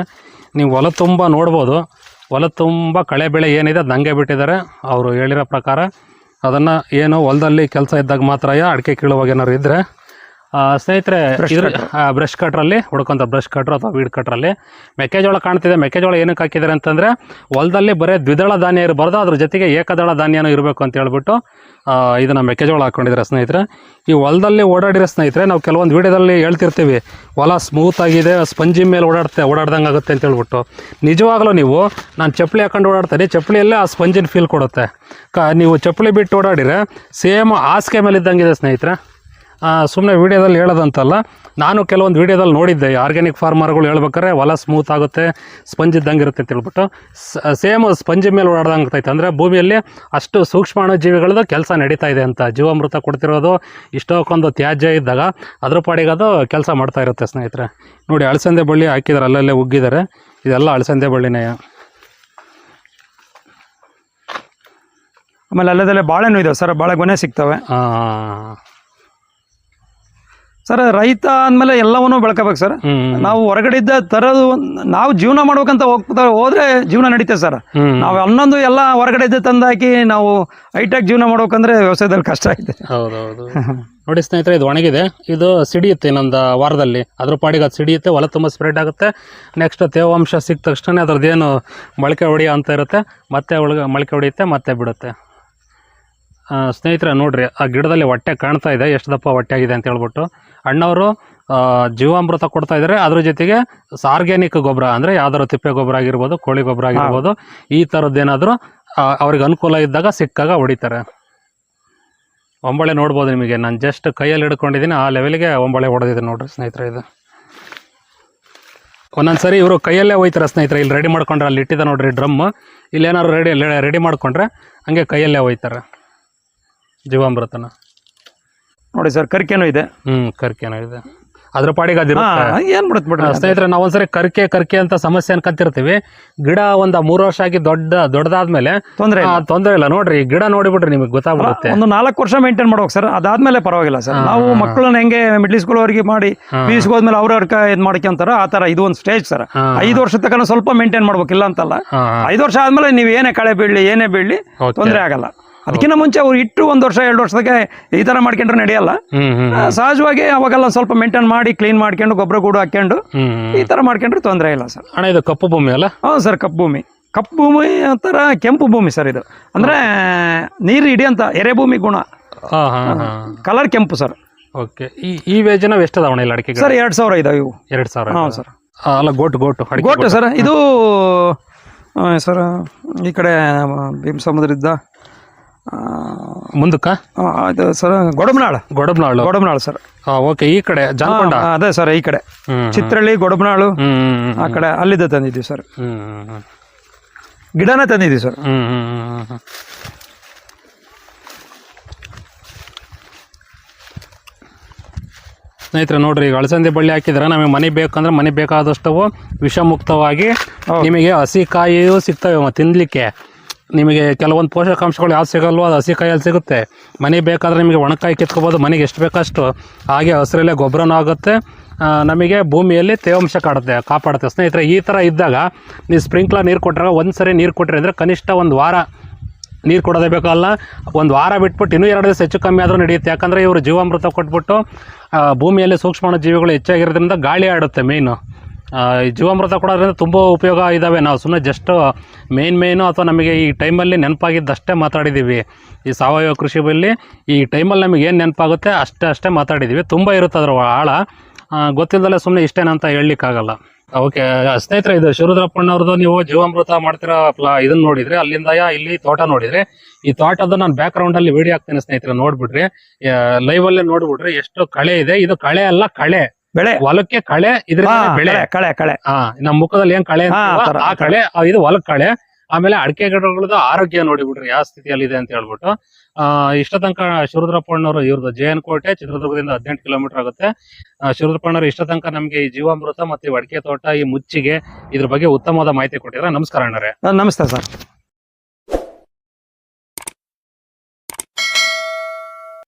ನೀವು ಹೊಲ ತುಂಬ ನೋಡ್ಬೋದು. ಹೊಲ ತುಂಬ ಕಳೆ ಬೆಳೆ ಏನಿದೆ ಅದು ನಂಗೆ ಬಿಟ್ಟಿದ್ದಾರೆ. ಅವರು ಹೇಳಿರೋ ಪ್ರಕಾರ ಅದನ್ನು ಏನು ಹೊಲದಲ್ಲಿ ಕೆಲಸ ಇದ್ದಾಗ ಮಾತ್ರ ಅಡಿಕೆ ಕೀಳುವಾಗ ಏನಾದ್ರು ಇದ್ದರೆ ಸ್ನೇಹಿತರೆ ಇದ್ರ ಬ್ರಷ್ ಕಟ್ರಲ್ಲಿ ಹುಡ್ಕೊಂತ ಬ್ರಷ್ ಕಟ್ರ್ ಅಥವಾ ವೀಡ್ ಕಟ್ರಲ್ಲಿ ಮೆಕ್ಕೆಜೋಳ ಕಾಣ್ತಿದೆ. ಮೆಕ್ಕೆಜೋಳ ಏನಕ್ಕೆ ಹಾಕಿದ್ದಾರೆ ಅಂತಂದರೆ ಹೊಲದಲ್ಲಿ ಬರೀ ದ್ವಿದಳ ಧಾನ್ಯ ಇರಬಾರ್ದು ಅದ್ರ ಜೊತೆಗೆ ಏಕದಳ ಧಾನ್ಯನೂ ಇರಬೇಕು ಅಂತ ಹೇಳ್ಬಿಟ್ಟು ಇದನ್ನ ಮೆಕ್ಕೆಜೋಳ ಹಾಕೊಂಡಿದ್ದಾರೆ ಸ್ನೇಹಿತರೆ. ಈ ಹೊಲದಲ್ಲಿ ಓಡಾಡಿರೋ ಸ್ನೇಹಿತರೆ ನಾವು ಕೆಲವೊಂದು ವೀಡಿಯೋದಲ್ಲಿ ಹೇಳ್ತಿರ್ತೀವಿ ಹೊಲ ಸ್ಮೂತ್ ಆಗಿದೆ ಸ್ಪಂಜಿ ಮೇಲೆ ಓಡಾಡ್ತೆ ಓಡಾಡ್ದಂಗೆ ಆಗುತ್ತೆ ಅಂತ ಹೇಳ್ಬಿಟ್ಟು. ನಿಜವಾಗ್ಲೂ ನೀವು ನಾನು ಚಪ್ಪಲಿ ಹಾಕೊಂಡು ಓಡಾಡ್ತೀನಿ ಚಪ್ಪಲಿಯಲ್ಲೇ ಆ ಸ್ಪಂಜಿನ ಫೀಲ್ ಕೊಡುತ್ತೆ. ಕ ನೀವು ಚಪ್ಪಲಿ ಬಿಟ್ಟು ಓಡಾಡಿರೆ ಸೇಮ್ ಹಾಸಿಗೆ ಮೇಲೆ ಇದ್ದಂಗೆ ಇದೆ ಸ್ನೇಹಿತರೆ. ಸುಮ್ಮನೆ ವೀಡಿಯೋದಲ್ಲಿ ಹೇಳೋದಂತಲ್ಲ ನಾನು ಕೆಲವೊಂದು ವೀಡಿಯೋದಲ್ಲಿ ನೋಡಿದ್ದೆ. ಆರ್ಗ್ಯಾನಿಕ್ ಫಾರ್ಮರ್ಗಳು ಹೇಳ್ಬೇಕಾದ್ರೆ ಹೊಲ ಸ್ಮೂತ್ ಆಗುತ್ತೆ ಸ್ಪಂಜ್ ಇದ್ದಂಗೆ ಇರುತ್ತೆ ಅಂತ ಹೇಳ್ಬಿಟ್ಟು. ಸೇಮ್ ಸ್ಪಂಜ್ ಮೇಲೆ ಓಡಾಡ್ದಂಗೆ ಆಗ್ತೈತೆ. ಅಂದರೆ ಭೂಮಿಯಲ್ಲಿ ಅಷ್ಟು ಸೂಕ್ಷ್ಮಾಣು ಜೀವಿಗಳದ್ದು ಕೆಲಸ ನಡೀತಾ ಇದೆ ಅಂತ. ಜೀವಾಮೃತ ಕೊಡ್ತಿರೋದು ಇಷ್ಟಕ್ಕೊಂದು ತ್ಯಾಜ್ಯ ಇದ್ದಾಗ ಅದ್ರ ಪಾಡಿಗೆ ಅದು ಕೆಲಸ ಮಾಡ್ತಾ ಇರುತ್ತೆ ಸ್ನೇಹಿತರೆ. ನೋಡಿ ಅಳಸಂದೆ ಬಳ್ಳಿ ಹಾಕಿದ್ದಾರೆ ಅಲ್ಲಲ್ಲೇ ಉಗ್ಗಿದ್ದಾರೆ. ಇದೆಲ್ಲ ಅಳಸಂದೆ ಬಳ್ಳಿನೇ ಆಮೇಲೆ ಅಲ್ಲದಲ್ಲೇ ಬಾಳೆನೂ ಇದಾವೆ ಸರ್ ಬಾಳೆ ಗೊನೆ ಸಿಗ್ತವೆ. ಆ, ಸರ್ ರೈತ ಅಂದಮೇಲೆ ಎಲ್ಲವನ್ನೂ ಬೆಳ್ಕೋಬೇಕು ಸರ್. ನಾವು ನಾವು ಇದ್ದ ತರೋದು ನಾವು ಜೀವನ ಮಾಡ್ಬೇಕಂತ ಹೋಗ್ತಾ ಹೋದ್ರೆ ಜೀವನ ನಡೀತೇವೆ ಸರ್. ನಾವು ಹನ್ನೊಂದು ಎಲ್ಲ ಹೊರಗಡೆದ್ದು ತಂದಾಕಿ ನಾವು ಹೈಟೆಕ್ ಜೀವನ ಮಾಡ್ಬೇಕಂದ್ರೆ ವ್ಯವಸಾಯದಲ್ಲಿ ಕಷ್ಟ ಇದೆ ಹೌದೌದು. ನೋಡಿ ಸ್ನೇಹಿತರೆ ಇದು ಒಣಗಿದೆ. ಇದು ಸಿಡಿಯುತ್ತೆ ಇನ್ನೊಂದು ವಾರದಲ್ಲಿ. ಅದ್ರ ಪಾಡಿಗೆ ಅದು ಸಿಡಿಯುತ್ತೆ ಹೊಲ ತುಂಬ ಸ್ಪ್ರೆಡ್ ಆಗುತ್ತೆ. ನೆಕ್ಸ್ಟ್ ತೇವಾಂಶ ಸಿಕ್ಕ ತಕ್ಷಣ ಅದ್ರದ್ದೇನು ಮೊಳಕೆ ಹೊಡೆಯೋ ಅಂತ ಇರುತ್ತೆ. ಮತ್ತೆ ಒಳಗೆ ಮೊಳಕೆ ಹೊಡೆಯುತ್ತೆ ಮತ್ತೆ ಬಿಡುತ್ತೆ. ಸ್ನೇಹಿತರೆ ನೋಡ್ರಿ ಆ ಗಿಡದಲ್ಲಿ ಹೊಟ್ಟೆ ಕಾಣ್ತಾ ಇದೆ. ಎಷ್ಟು ದಪ್ಪ ಹೊಟ್ಟೆ ಆಗಿದೆ ಅಂತ ಹೇಳ್ಬಿಟ್ಟು. ಅಣ್ಣವರು ಜೀವಾಮೃತ ಕೊಡ್ತಾ ಇದ್ದಾರೆ ಅದ್ರ ಜೊತೆಗೆ ಸಾರ್ಗ್ಯಾನಿಕ್ ಗೊಬ್ಬರ ಅಂದರೆ ಯಾವ್ದಾರು ತಿಪ್ಪೆ ಗೊಬ್ಬರ ಆಗಿರ್ಬೋದು ಕೋಳಿ ಗೊಬ್ಬರ ಆಗಿರ್ಬೋದು ಈ ಥರದ್ದೇನಾದರೂ ಅವ್ರಿಗೆ ಅನುಕೂಲ ಇದ್ದಾಗ ಸಿಕ್ಕಾಗ ಹೊಡಿತಾರೆ. ಒಂಬಳೆ ನೋಡ್ಬೋದು ನಿಮಗೆ. ನಾನು ಜಸ್ಟ್ ಕೈಯಲ್ಲಿ ಹಿಡ್ಕೊಂಡಿದ್ದೀನಿ. ಆ ಲೆವೆಲ್ಗೆ ಒಂಬಳೆ ಹೊಡೆದಿದೆ ನೋಡ್ರಿ ಸ್ನೇಹಿತರೆ ಇದು. ಒಂದೊಂದ್ಸರಿ ಇವರು ಕೈಯಲ್ಲೇ ಹೋಯ್ತಾರೆ ಸ್ನೇಹಿತರೆ. ಇಲ್ಲಿ ರೆಡಿ ಮಾಡ್ಕೊಂಡ್ರೆ ಅಲ್ಲಿ ಇಟ್ಟಿದೆ ನೋಡ್ರಿ ಡ್ರಮ್. ಇಲ್ಲಿ ಏನಾದ್ರು ರೆಡಿ ರೆಡಿ ಮಾಡ್ಕೊಂಡ್ರೆ ಹಂಗೆ ಕೈಯಲ್ಲೇ ಹೋಯ್ತಾರೆ ಜೀವಾಮೃತನ. ನೋಡಿ ಸರ್ ಕರ್ಕೇನೂ ಇದೆ. ಹ್ಮ್ ಕರ್ಕೆನೋ ಇದೆ. ಅದ್ರ ಪಾಡಿಗೆ ಹಾ ಅದಿರುತ್ತೆ ಏನ್ ಬಿಡುತ್ತೆ ಬಿಡ್ರಿ ಸ್ನೇಹಿತರೆ ನಾವು ಒಂದ್ಸರಿ ಕರ್ಕೆ ಕರ್ಕೆ ಅಂತ ಸಮಸ್ಯೆ ಅನ್ಕಂತಿರ್ತೀವಿ ಗಿಡ ಒಂದ ಮೂರು ವರ್ಷ ಆಗಿ ದೊಡ್ಡ ದೊಡ್ಡದಾದ್ಮೇಲೆ ತೊಂದ್ರೆ ಇಲ್ಲ. ಆ, ತೊಂದ್ರೆ ಇಲ್ಲ. ನೋಡ್ರಿ ಗಿಡ ನೋಡಿಬಿಟ್ರೆ ನಿಮಗೆ ಗೊತ್ತಾಗ್ಬಿಡುತ್ತೆ. ಒಂದು ನಾಲ್ಕು ವರ್ಷ ಮೇಂಟೈನ್ ಮಾಡ್ಬೇಕು ಸರ್. ಅದಾದ್ಮೇಲೆ ಪರವಾಗಿಲ್ಲ ಸರ್. ನಾವು ಮಕ್ಕಳನ್ನ ಹೆಂಗೆ ಮಿಡ್ಲ್ ಸ್ಕೂಲ್ ಅವ್ರಿಗೆ ಮಾಡಿ ಪಿ ಯು ಹೋದ್ಮೇಲೆ ಅವ್ರ ಇದು ಮಾಡ್ಕೊಂತಾರ ಆ ತರ ಇದು ಒಂದು ಸ್ಟೇಜ್ ಸರ್. ಹಾ. ಐದು ವರ್ಷ ತನಕ ಸ್ವಲ್ಪ ಮೇಂಟೈನ್ ಮಾಡ್ಬೇಕು ಇಲ್ಲ ಅಂತಲ್ಲ ಹಾ, ಐದು ವರ್ಷ ಆದ್ಮೇಲೆ ನೀವು ಏನೇ ಕಳೆ ಬೀಳಲಿ ಏನೇ ಬೀಳಲಿ Okay. ತೊಂದರೆ ಆಗಲ್ಲ. ಅದಕ್ಕಿಂತ ಮುಂಚೆ ಅವ್ರು ಇಟ್ಟು ಒಂದು ವರ್ಷ ಎರಡು ವರ್ಷದಾಗೆ ಈ ತರ ಮಾಡ್ಕೊಂಡ್ರೆ ನಡೆಯಲ್ಲ. ಸಹಜವಾಗಿ ಅವಾಗೆಲ್ಲ ಸ್ವಲ್ಪ ಮೇಂಟೈನ್ ಮಾಡಿ ಕ್ಲೀನ್ ಮಾಡ್ಕೊಂಡು ಗೊಬ್ಬರ ಕೂಡ ಹಾಕೊಂಡು. ಈ ತರ ಮಾಡ್ಕೊಂಡ್ರೆ ತೊಂದರೆ ಇಲ್ಲ ಸರ್. ಅಣ್ಣ ಇದು ಕಪ್ಪು ಭೂಮಿ ಅಲ್ಲ? ಹ್ಞೂ ಸರ್ ಕಪ್ಪು ಭೂಮಿ. ಕಪ್ಪು ಭೂಮಿ ಒಂಥರ ಕೆಂಪು ಭೂಮಿ ಸರ್ ಇದು. ಅಂದ್ರೆ ನೀರು ಹಿಡಿಯಂತ ಎರೆಭೂಮಿ ಗುಣ. ಕಲರ್ ಕೆಂಪು ಸರ್. ಓಕೆ. ಈ ಈ ವೇಜ್ ನಾವು ಎಷ್ಟು ಅದಾವಣ ಇಲ್ಲ ಅಡಿಕೆ ಸರ್ ಎರಡು ಸಾವಿರ ಇದಾವೆ ಇವು. ಎರಡು ಸಾವಿರ ಹಾಂ ಸರ್. ಅಲ್ಲ ಗೋಟು ಗೋಟು ಗೋಟು ಸರ್ ಇದು ಸರ್ ಈ ಕಡೆ ಭೀಮ್ ಸಮುದ್ರ ಆ, ಮುಂದಕ್ಕ? ಗೊಡಬನಾಳ ಗೊಡಬನಾಳ ಸರ್ ಗೊಡಬನಾಳ್. ಗೊಡಬ್ನಾಳು. ಗೊಡಬನಾಳ್ ಸರ್. ಹಾ ಓಕೆ ಈ ಕಡೆ ಜಾನ್ಕೊಂಡ? ಅದೇ ಸರ್ ಈ ಕಡೆ. ಚಿತ್ರಳ್ಳಿ ಗೊಡಬನಾಳು ಆ ಕಡೆ ಅಲ್ಲಿದ್ದ ತಂದಿದ್ದೀವಿ ಸರ್. ಗಿಡನೇ ತಂದಿದ್ದೀವಿ ಸರ್. ಸ್ನೇಹಿತರೆ ನೋಡ್ರಿ ಈಗ ಅಳಸಂದಿ ಬಳ್ಳಿ ಹಾಕಿದ್ರೆ ನಮಗೆ ಮನೆ ಬೇಕಂದ್ರೆ ಮನೆ ಬೇಕಾದಷ್ಟು ವಿಷಮುಕ್ತವಾಗಿ ನಿಮಗೆ ಹಸಿ ಕಾಯಿಯೂ ಸಿಗ್ತವೆ ತಿನ್ಲಿಕ್ಕೆ. ನಿಮಗೆ ಕೆಲವೊಂದು ಪೋಷಕಾಂಶಗಳು ಯಾವ್ದು ಸಿಗಲ್ವೋ ಅದು ಹಸಿ ಕಾಯಲ್ಲಿ ಸಿಗುತ್ತೆ. ಮನೆಗೆ ಬೇಕಾದ್ರೆ ನಿಮಗೆ ಒಣಕಾಯಿ ಕಿತ್ಕೋಬೋದು, ಮನೆಗೆ ಎಷ್ಟು ಬೇಕಷ್ಟು. ಹಾಗೆ ಹಸಿರಲ್ಲೇ ಗೊಬ್ಬರನೂ ಆಗುತ್ತೆ. ನಮಗೆ ಭೂಮಿಯಲ್ಲಿ ತೇವಾಂಶ ಕಾಡುತ್ತೆ, ಕಾಪಾಡುತ್ತೆ. ಸ್ನೇಹಿತರೆ, ಈ ಥರ ಇದ್ದಾಗ ನೀವು ಸ್ಪ್ರಿಂಕ್ಲರ್ ನೀರು ಕೊಟ್ಟರೆ ಒಂದು ಸರಿ ನೀರು ಕೊಟ್ಟರೆ ಅಂದರೆ ಕನಿಷ್ಠ ಒಂದು ವಾರ ನೀರು ಕೊಡೋದೇ ಬೇಕಲ್ಲ. ಒಂದು ವಾರ ಬಿಟ್ಬಿಟ್ಟು ಇನ್ನೂ ಎರಡು ದಿವಸ ಹೆಚ್ಚು ಕಮ್ಮಿ ಆದರೂ ನಡೆಯುತ್ತೆ. ಯಾಕಂದರೆ ಇವರು ಜೀವಾಮೃತ ಕೊಟ್ಬಿಟ್ಟು ಭೂಮಿಯಲ್ಲಿ ಸೂಕ್ಷ್ಮಾಣು ಜೀವಿಗಳು ಹೆಚ್ಚಾಗಿರೋದ್ರಿಂದ ಗಾಳಿ ಆಡುತ್ತೆ ಮೇಯ್ನು ಈ ಜೀವಾಮೃತ ಕೊಡೋದ್ರಿಂದ ತುಂಬ ಉಪಯೋಗ ಇದ್ದಾವೆ ನಾವು ಸುಮ್ಮನೆ ಜಸ್ಟ್ ಮೇಯ್ನ್ ಮೇಯ್ನು ಅಥವಾ ನಮಗೆ ಈ ಟೈಮಲ್ಲಿ ನೆನಪಾಗಿದ್ದಷ್ಟೇ ಮಾತಾಡಿದ್ದೀವಿ ಈ ಸಾವಯವ ಕೃಷಿ ಬಲ್ಲಿ ಈ ಟೈಮಲ್ಲಿ ನಮಗೆ ಏನು ನೆನಪಾಗುತ್ತೆ ಅಷ್ಟೇ ಅಷ್ಟೇ ಮಾತಾಡಿದ್ದೀವಿ ತುಂಬ ಇರುತ್ತೆ ಅದರ ಆಳ. ಗೊತ್ತಿಲ್ಲದಲ್ಲೇ ಸುಮ್ಮನೆ ಇಷ್ಟೇನಂತ ಹೇಳಲಿಕ್ಕಾಗಲ್ಲ. ಓಕೆ ಸ್ನೇಹಿತರೆ, ಇದು ಶಿವರುದ್ರಪ್ಪಣ್ಣವ್ರದ್ದು ನೀವು ಜೀವಾಮೃತ ಮಾಡ್ತಿರೋ ಪ್ಲಾ ಇದನ್ನ ನೋಡಿದ್ರೆ ಅಲ್ಲಿಂದ ಇಲ್ಲಿ ತೋಟ ನೋಡಿದ್ರೆ, ಈ ತೋಟದ ನಾನು ಬ್ಯಾಕ್ ಗ್ರೌಂಡ್ ಅಲ್ಲಿ ವಿಡಿಯೋ ಹಾಕ್ತೇನೆ ಸ್ನೇಹಿತರೆ, ನೋಡ್ಬಿಡ್ರಿ. ಲೈವ್ ಅಲ್ಲೇ ಎಷ್ಟು ಕಳೆ ಇದೆ. ಇದು ಕಳೆ ಅಲ್ಲ, ಕಳೆ. ಬೆಳೆ. ಹೊಲಕ್ಕೆ ಕಳೆ ಇದ್ರ ಬೆಳೆ. ಕಳೆ ಕಳೆ ಹಾ ನಮ್ಮ ಮುಖದಲ್ಲಿ ಏನ್ ಕಳೆ ಅಂತೀವೋ ಆ. ಕಳೆ ಆ, ಇದು ಹೊಲಕ್ ಕಳೆ. ಆಮೇಲೆ ಅಡಿಕೆ ಗಿಡಗಳದ್ದು ಆರೋಗ್ಯ ನೋಡಿಬಿಡ್ರಿ ಯಾವ ಸ್ಥಿತಿಯಲ್ಲಿ ಇದೆ ಅಂತ ಹೇಳ್ಬಿಟ್ಟು ಆ ಇಷ್ಟ ತನಕ ಶಿವರುದ್ರಪ್ಪಣ್ಣವರು ಇವ್ರದ್ದು ಜೆ ಎನ್ ಕೋಟೆ ಚಿತ್ರದುರ್ಗದಿಂದ ಹದಿನೆಂಟು ಕಿಲೋಮೀಟರ್ ಆಗುತ್ತೆ. ಆ, ಶಿವರುದ್ರಪ್ಪಣ್ಣವರು ಇಷ್ಟ ತನಕ ನಮಗೆ ಈ ಜೀವಾಮೃತ ಮತ್ತೆ ಈ ಅಡಿಕೆ ತೋಟ ಈ ಮುಚ್ಚಿಗೆ ಇದ್ರ ಬಗ್ಗೆ ಉತ್ತಮವಾದ ಮಾಹಿತಿ ಕೊಟ್ಟಿದ್ರೆ ನಮಸ್ಕಾರ ಅಣ್ಣರೇ. ನಮಸ್ತೆ ಸರ್.